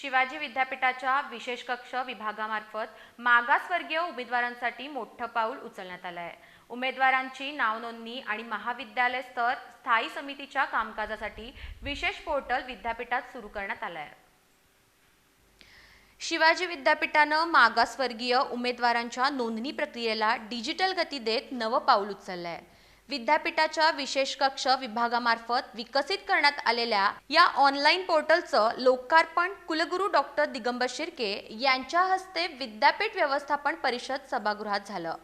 शिवाजी विद्यापीठाच्या विशेष कक्ष विभागामार्फत मागासवर्गीय उमेदवारांसाठी मोठं पाऊल उचलण्यात आलं आहे. उमेदवारांची नावनोंदणी आणि महाविद्यालय स्तर स्थायी समितीच्या कामकाजासाठी विशेष पोर्टल विद्यापीठात सुरू करण्यात आलं आहे. शिवाजी विद्यापीठानं मागासवर्गीय उमेदवारांच्या नोंदणी प्रक्रियेला डिजिटल गती देत नवं पाऊल उचललं आहे विद्यापीठाच्या विशेष कक्ष विभागामार्फत विकसित करण्यात आलेल्या या ऑनलाईन पोर्टलचं लोकार्पण कुलगुरू डॉक्टर दिगंबर शिर्के यांच्या हस्ते विद्यापीठ व्यवस्थापन परिषद सभागृहात झालं.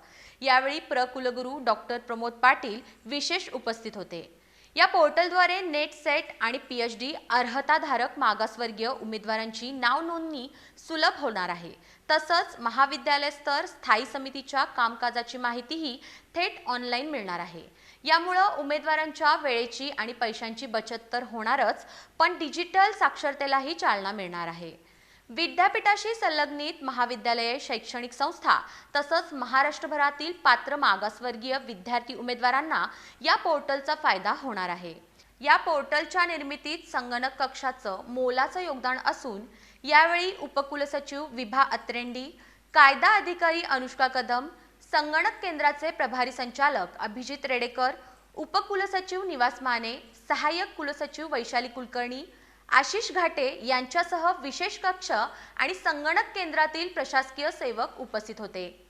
यावेळी प्र कुलगुरू डॉक्टर प्रमोद पाटील विशेष उपस्थित होते. या पोर्टलद्वारे नेट सेट आणि पी एच डी अर्हताधारक मागासवर्गीय उमेदवारांची नाव नोंदणी सुलभ होणार आहे. तसंच महाविद्यालय स्तर स्थायी समितीच्या कामकाजाची माहितीही थेट ऑनलाईन मिळणार आहे. यामुळं उमेदवारांच्या वेळेची आणि पैशांची बचत तर होणारच पण डिजिटल साक्षरतेलाही चालना मिळणार आहे. विद्यापीठाशी संलग्नित महाविद्यालये शैक्षणिक संस्था तसंच महाराष्ट्रभरातील पात्र मागासवर्गीय विद्यार्थी उमेदवारांना या पोर्टलचा फायदा होणार आहे. या पोर्टलच्या निर्मितीत संगणक कक्षाचं मोलाचं योगदान असून यावेळी उपकुलसचिव विभा अत्रेंडी कायदा अधिकारी अनुष्का कदम संगणक केंद्राचे प्रभारी संचालक अभिजित रेडेकर उपकुलसचिव निवास माने सहाय्यक कुलसचिव वैशाली कुलकर्णी आशिष घाटे यांच्यासह विशेष कक्ष आणि संगणक केंद्रातील प्रशासकीय सेवक उपस्थित होते.